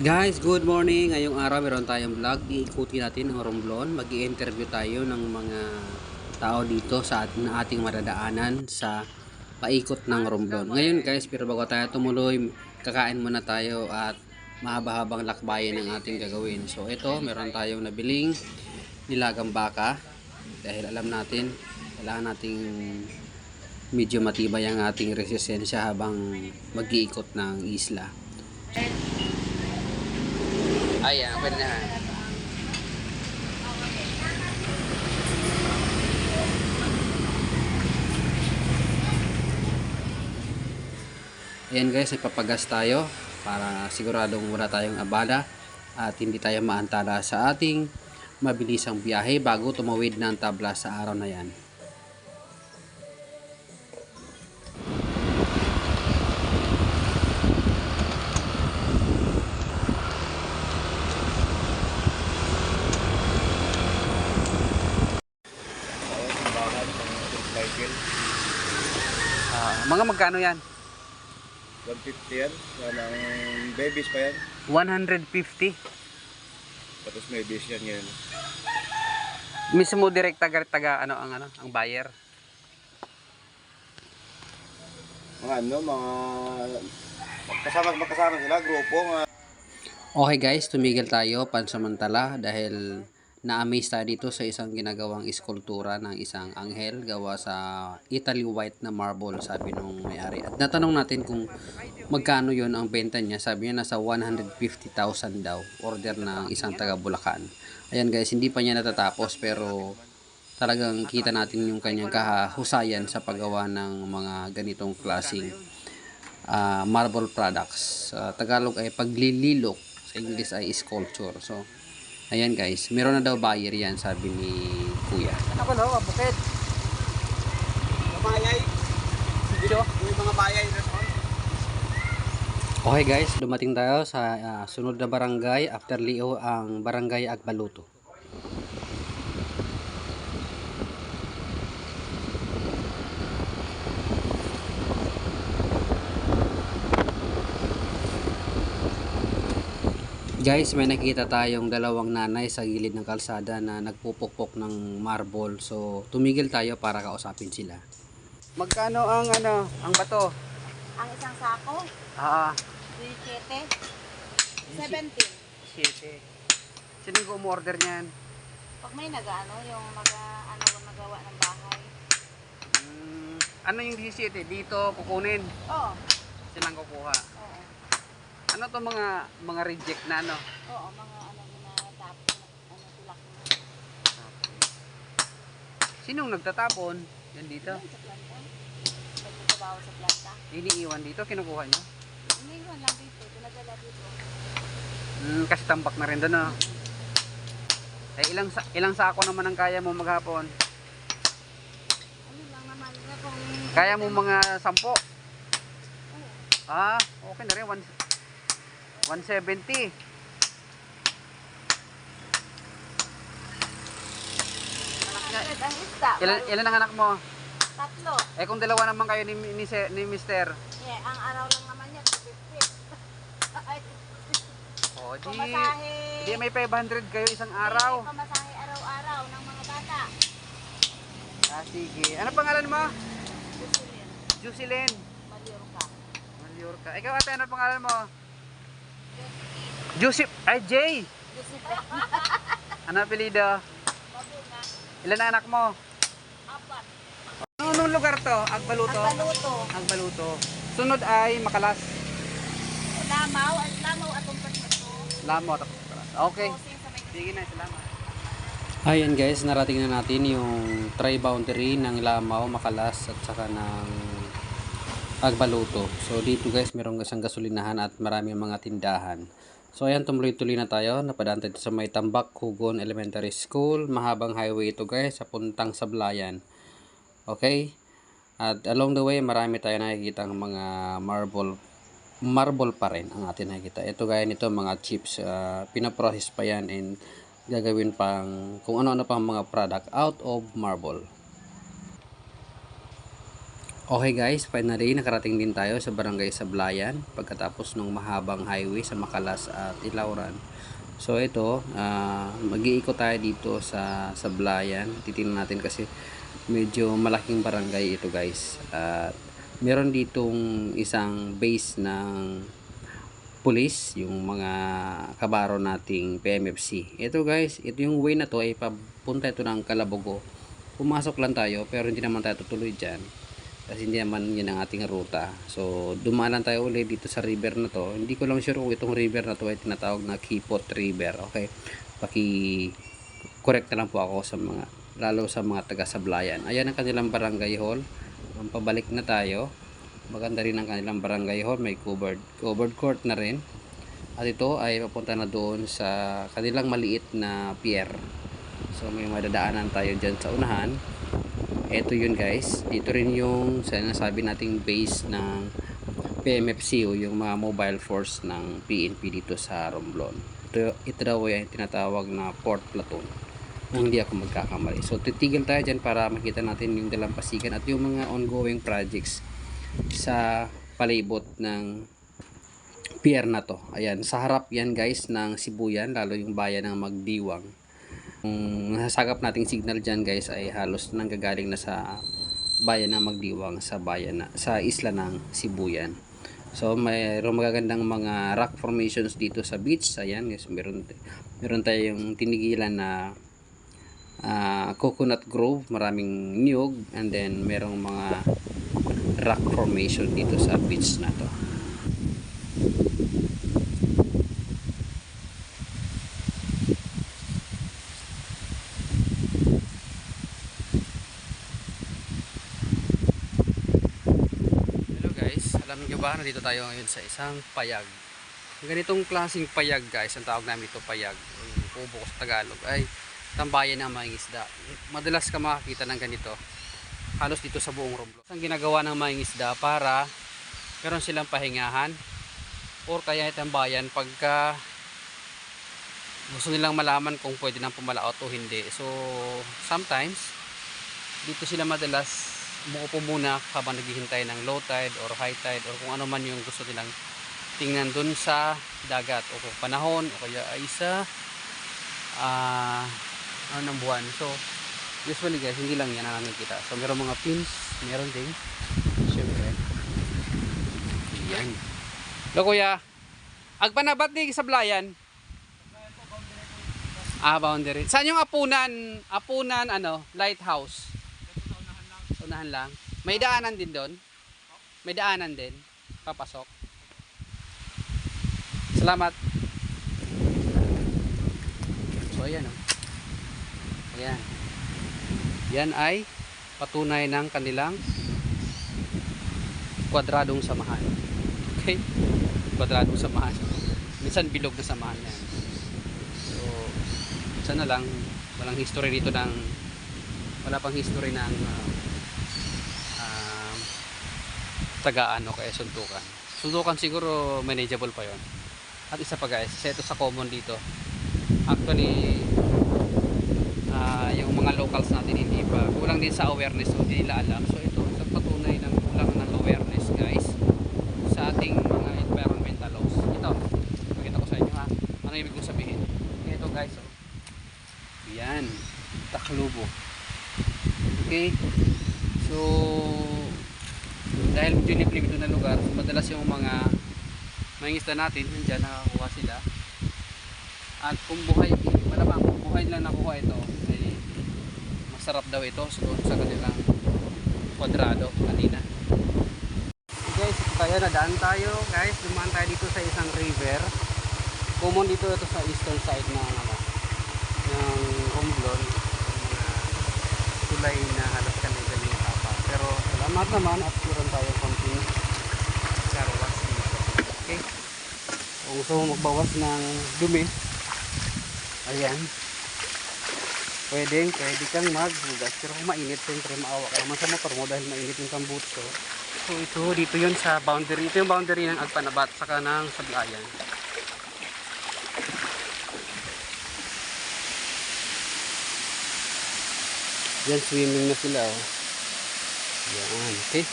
Guys, good morning. Ngayong araw meron tayong vlog. Iikuti natin ang Romblon. mag interview tayo ng mga tao dito sa at- na ating madadaanan sa paikot ng Romblon. Ngayon guys, pero bago tayo tumuloy, kakain muna tayo at mahaba-habang lakbayan ang ating gagawin. So ito, meron tayong nabiling nilagang baka. Dahil alam natin, kailangan nating medyo matibay ang ating resistensya habang mag-iikot ng isla. Ayan, pwede na. Ayan guys, ipapagas tayo para siguradong wala tayong abala at hindi tayo maantala sa ating mabilisang biyahe bago tumawid ng tabla sa araw na yan. Cycle. Ah, mga magkano yan? 150 yan. Yan ang babies pa yan. 150. Tapos may base yan ngayon. Mismo direct taga, taga ano ang ano, ang buyer. Mga ano, mga magkasama magkasama sila, grupo nga. Okay guys, tumigil tayo pansamantala dahil na-amaze tayo dito sa isang ginagawang iskultura ng isang anghel gawa sa Italy white na marble sabi nung may-ari. At natanong natin kung magkano yon ang benta niya. Sabi niya nasa 150,000 daw. Order ng isang taga Bulacan. Ayan guys, hindi pa niya natatapos pero talagang kita natin yung kanyang kahusayan sa paggawa ng mga ganitong klaseng ah, marble products. Sa Tagalog ay paglililok, sa English ay sculpture. So, ayan guys, meron na daw buyer yan, sabi ni Kuya. Ano ko no, bukid. Kamayay. Dito, yung mga bayay. Okay guys, dumating tayo sa ah, sunod na barangay after Leo ang barangay Agbaluto. Guys, may nakita tayong dalawang nanay sa gilid ng kalsada na nagpupukpok ng marble. So, tumigil tayo para kausapin sila. Magkano ang ano, ang bato? Ang isang sako, Ah, 17. 17. Siete. Sino yung umorder niyan? Pag may nag-ano, yung mga ano nagawa ng bahay. Mm, ano yung 17? Dito kukunin. Oo. Silang kukuha. Oo. Ano to mga mga reject na ano? Oo, mga ano na tapos ano tulak. Sinong nagtatapon? Yan dito. Yan sa planta. Nagtatrabaho sa planta. Iniiwan dito, kinukuha nyo. Iniwan lang dito, pinadala dito. Mm, kasi tambak na rin doon no? Eh, ilang, sa- ilang sako naman ang kaya mo maghapon? Ano lang naman na kung... Kaya mo mga sampo? Oo. Ah, okay na rin. One, 170. Malaki ang isda. Ilan, ilan ang anak mo? Tatlo. Eh kung dalawa naman kayo ni, ni, ni, Mister. Yeah, ang araw lang naman niya, 250. Ay, O, di, Pamasahe. di may 500 kayo isang araw. Pamasahe araw-araw ng mga bata. Ah, sige. Ano pangalan mo? Susulin. Jusilyn. Maliorca. Mallorca. Ikaw ate, ano pangalan mo? Joseph. Ay, Jay. Ano apelido? Ilan na anak mo? Apat. Anong lugar to? Agbaluto? Ang baluto. Agbaluto. Sunod ay Makalas. Lamaw. At lamaw atong pasmato. Lamo. Tapos Makalas. Okay. May Sige na, salamat. Ayan guys, narating na natin yung tri-boundary ng Lamaw, Makalas at saka ng Agbaluto. So dito guys, meron isang gasolinahan at maraming mga tindahan. So ayan, tumuloy-tuloy na tayo. Napadaan tayo sa may Tambak, Hugon Elementary School. Mahabang highway ito guys, sa puntang Sablayan. Okay? At along the way, marami tayo nakikita ng mga marble marble pa rin ang atin nakikita. Ito gaya nito mga chips, uh, pinaprocess pa yan and gagawin pang kung ano-ano pang mga product out of marble. Okay guys, finally nakarating din tayo sa barangay Sablayan pagkatapos ng mahabang highway sa Makalas at Ilauran. So ito, ah, mag-iikot tayo dito sa Sablayan. Titingnan natin kasi medyo malaking barangay ito guys. At meron ditong isang base ng police, yung mga kabaro nating PMFC. Ito guys, ito yung way na to ay papunta ito ng Kalabogo. Pumasok lang tayo pero hindi naman tayo tutuloy dyan kasi hindi naman yun ang ating ruta. So, dumaan lang tayo ulit dito sa river na to. Hindi ko lang sure kung itong river na to ay tinatawag na Kipot River. Okay? Paki correct na lang po ako sa mga lalo sa mga taga Sablayan. Ayan ang kanilang barangay hall. Um, pabalik na tayo. Maganda rin ang kanilang barangay hall. May covered, covered court na rin. At ito ay papunta na doon sa kanilang maliit na pier. So may madadaanan tayo dyan sa unahan. Ito yun guys. Dito rin yung sinasabi nating base ng PMFC o yung mga mobile force ng PNP dito sa Romblon. Ito, ito daw ay tinatawag na port platoon. Kung hindi ako magkakamali. So titigil tayo dyan para makita natin yung dalampasigan at yung mga ongoing projects sa palibot ng pier na to. Ayan, sa harap yan guys ng Sibuyan, lalo yung bayan ng Magdiwang. Ang nasasagap nating signal dyan guys ay halos nanggagaling na sa bayan ng Magdiwang sa bayan na, sa isla ng Sibuyan. So mayroong magagandang mga rock formations dito sa beach. Ayan guys, meron meron tayong tinigilan na ah, coconut grove, maraming niyog and then merong mga rock formation dito sa beach na to. Hello guys, alam niyo ba nandito tayo ngayon sa isang payag. Ganitong klaseng payag guys, ang tawag namin ito payag, yung kubo ko sa Tagalog, ay tambayan ng mga isda. Madalas ka makakita ng ganito, halos dito sa buong Romblon. Ang ginagawa ng mga isda para meron silang pahingahan or kaya tambayan pagka gusto nilang malaman kung pwede nang pumalaot o hindi. So, sometimes, dito sila madalas umuupo muna habang naghihintay ng low tide or high tide or kung ano man yung gusto nilang tingnan dun sa dagat o kung panahon o kaya ay sa ah ano ng buwan. So, usually guys, hindi lang yan ang nakikita. So, meron mga pins, meron din. Siyempre. Yan. Lo kuya, agpanabat ni sa Blayan. Ah, boundary. Saan yung apunan, apunan ano, lighthouse? Unahan lang. May daanan din doon? May daanan din? Papasok? Salamat. So, ayan o. Ayan. Yan ay patunay ng kanilang kwadradong samahan. Okay? Kwadradong samahan. Minsan bilog na samahan yan. So, sana lang walang history dito ng wala pang history ng uh, tagaan o kaya suntukan. Suntukan siguro manageable pa yon. At isa pa guys, isa ito sa common dito. Actually, ah, yung mga locals natin hindi pa kulang din sa awareness o hindi nila alam. So ito, isang patunay ng kulang ng awareness guys sa ating mga environmental laws. Ito, pakita ko sa inyo ha. Ano ibig kong sabihin? Ito guys, oh. Yan, taklubo. Okay? So, dahil medyo liblib ito na lugar, madalas yung mga mangingisda natin, nandyan nakakuha sila. At kung buhay, malamang kung buhay lang nakuha ito, ay masarap daw ito doon sa kanilang kwadrado kanina. Guys, ito tayo, nadaan tayo guys, dumaan tayo dito sa isang river. Common dito ito sa eastern side ng ano, ng Romblon, mga tulay na halos kami galing apa. Pero salamat naman at meron tayo konting karawas dito. Okay? Kung gusto mo magbawas ng dumi, ayan, pwedeng, pwede kang maghugas. Pero kung mainit, siyempre maawa ka naman sa motor mo dahil mainit yung tambutso. So ito, dito yun sa boundary. Ito yung boundary ng Agpanabat, saka ng Sablayan. Yan, swimming na sila, oh. Yan, okay.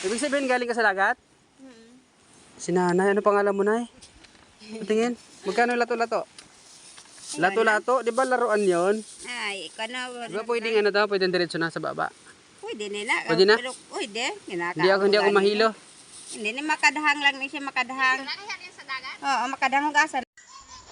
Ibig sabihin galing ka sa dagat? Si nanay, ano pangalan mo, nay? Patingin, magkano yung lato-lato? Lato-lato, di ba laruan yon? Ay, ikaw na. Di ba pwedeng ano daw, pwedeng diretso na sa baba? Pwede nila. Pwede na? Pero, pwede. Ginaka- Hindi ako, hindi ako mahilo. Hindi ni makadahang lang ni siya makadahang. Oo, makadahang hugasan.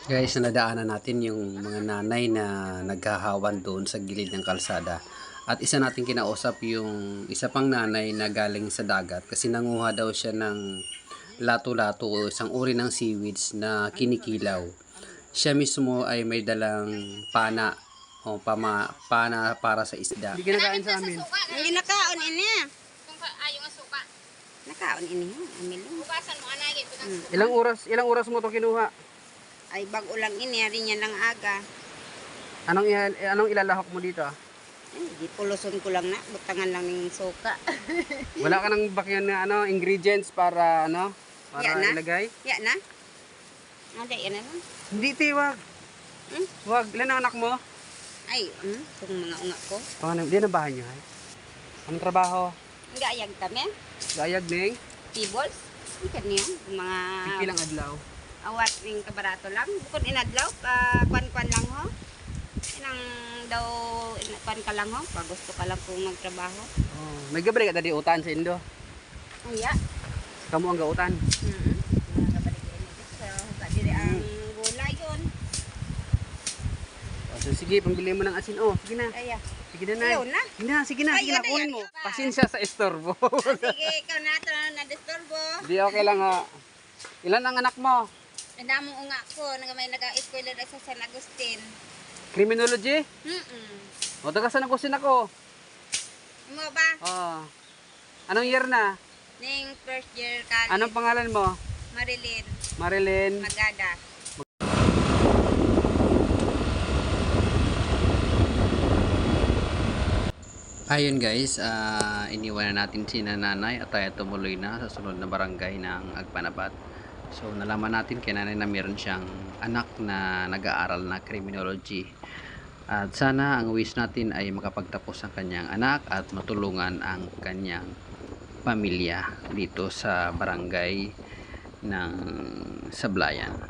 Guys, nadaanan natin yung mga nanay na naghahawan doon sa gilid ng kalsada. At isa natin kinausap yung isa pang nanay na galing sa dagat kasi nanguha daw siya ng lato-lato o isang uri ng seaweeds na kinikilaw. Siya mismo ay may dalang pana o pama, pana para sa isda. Hindi kinakain sa amin. Hindi nakaon ini. Kung ayaw nga suka. Nakaon ini. Bukasan mo anagin. Ilang oras, ilang oras mo to kinuha? Ay, bago lang ini. Rin niya lang aga. Anong, anong ilalahok mo dito? Ay, di puluson ko lang na. Butangan lang ng suka. Wala ka nang bakyan na ano, ingredients para ano, para na. ilagay? Ya na. Ada yan na lang. Hindi, te, wag. Hmm? Wag, ilan ang anak mo? Ay, hmm, itong mga unga ko. Paano, hindi na bahay niyo, ay? Anong trabaho? Gayag kami. Gayag ning? Tables. Ikan niya. Mga Pipilang adlaw. awat ning kabarato lang. Bukod inadlaw, ka kwan-kwan lang ho. Inang daw ina- kwan ka lang ho. Pag gusto ka lang kung magtrabaho. Oh, may gabre ka tadi utan sa Indo. Ay, ya. Kamu ang gautan. Mm-hmm. Diri ang gulay yun. Oh, so sige, pambili mo ng asin. Oh, sige na. Ay, ah. Sige na, nay. Ayaw na. Sige na, sige na, sige na, na, kunin mo. na. Pasensya sa estorbo. Sige, ikaw na ito na disturbo. Hindi, okay lang ha. Ilan ang anak mo? Ang damong unga ko, may nag-spoiler sa San Agustin. Criminology? Mm-mm. O, taga San Agustin ako. Mo ba? Oh. Anong year na? Ning first year college. Anong pangalan mo? Marilyn Marilyn. Magada. Ayun guys, ah, iniwan na natin si nanay at tayo tumuloy na sa sunod na barangay ng Agpanabat. So nalaman natin kay nanay na meron siyang anak na nag-aaral na criminology. At sana ang wish natin ay makapagtapos ang kanyang anak at matulungan ang kanyang pamilya dito sa barangay ng Sablayan.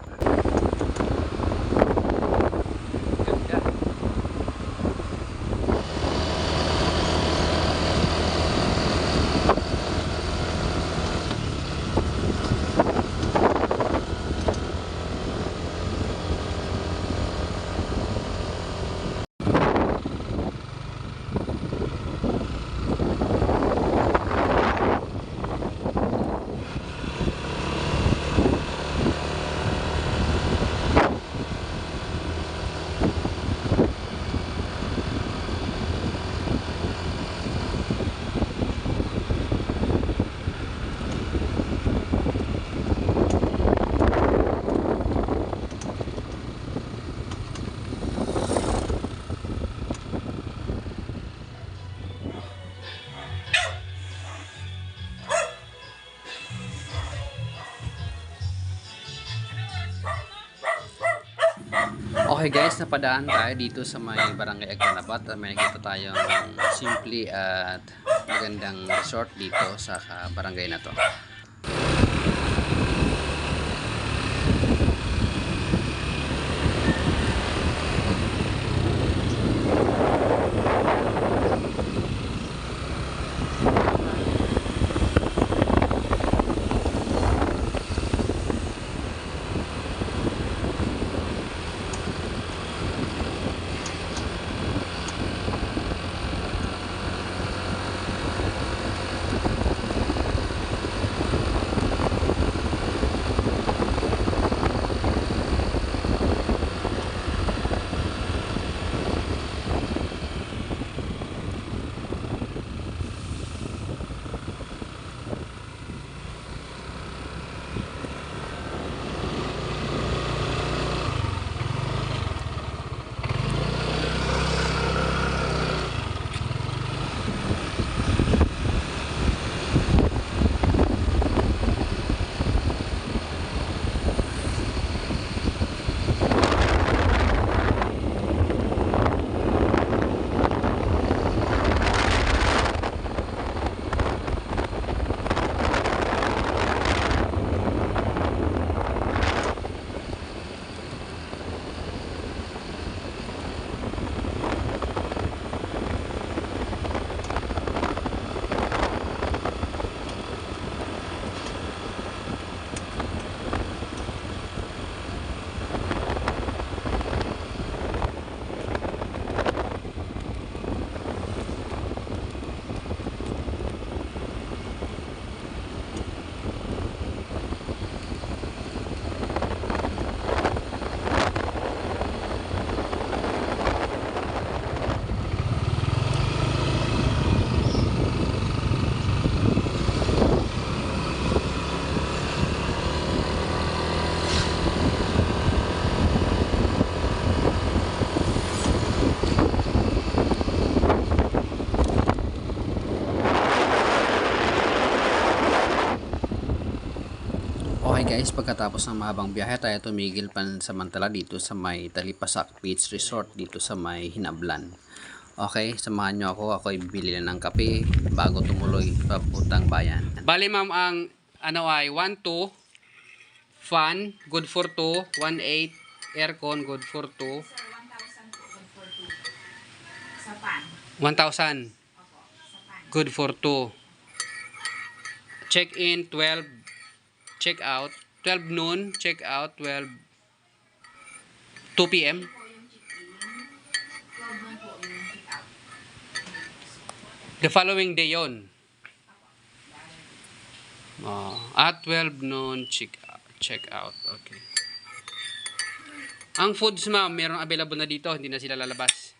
Okay guys, napadaan tayo dito sa may barangay Agpanabat at may nakita tayong simple at magandang resort dito sa ah, barangay na to. Guys, pagkatapos ng mahabang biyahe tayo tumigil pansamantala dito sa may Talipasak Beach Resort dito sa may Hinablan. Okay, samahan nyo ako. Ako ay bibili ng kape bago tumuloy papuntang bayan. Bali ma'am, ang ano ay 1, 2, fan, good for 2, 1, 8, aircon, good for 2. 1,000. Good for 2. Check in 12 check out 12 noon check out 12 2 p.m. The following day yon. Oh, at 12 noon check check out. Okay. Ang foods ma'am, meron available na dito, hindi na sila lalabas.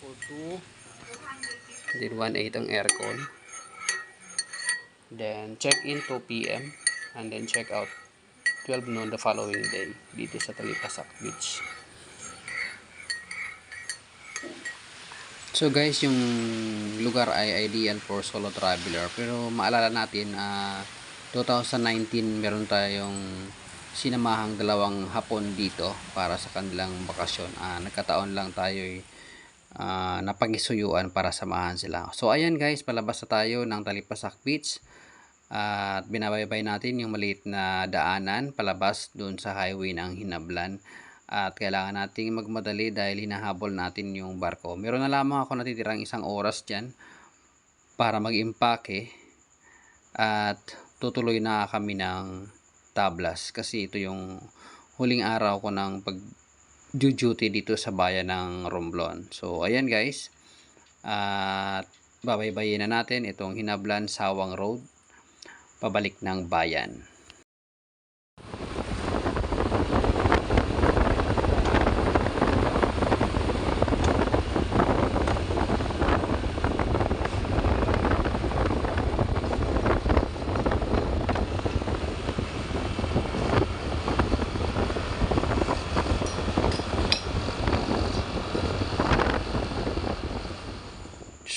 42 Then 1.8 ang aircon. Then check in 2 p.m. and then check out 12 noon the following day dito sa Talipasak Beach. So guys, yung lugar ay ideal for solo traveler pero maalala natin ah 2019 meron tayong sinamahang dalawang hapon dito para sa kanilang bakasyon. Ah, nagkataon lang tayo uh, napagisuyuan para samahan sila. So ayan guys, palabas na tayo ng Talipasak Beach at binabaybay natin yung maliit na daanan palabas doon sa highway ng Hinablan at kailangan nating magmadali dahil hinahabol natin yung barko. Meron na lamang ako natitirang isang oras dyan para mag-impake at tutuloy na kami ng tablas kasi ito yung huling araw ko ng pag duty dito sa bayan ng Romblon. So ayan guys at babaybayin na natin itong Hinablan Sawang Road pabalik ng bayan.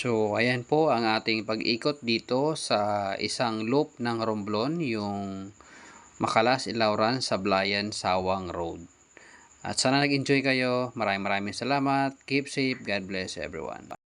So, ayan po ang ating pag-ikot dito sa isang loop ng Romblon, yung Makalas, Ilauran, Sablayan, Sawang Road. At sana nag-enjoy kayo. Maraming maraming salamat. Keep safe. God bless everyone.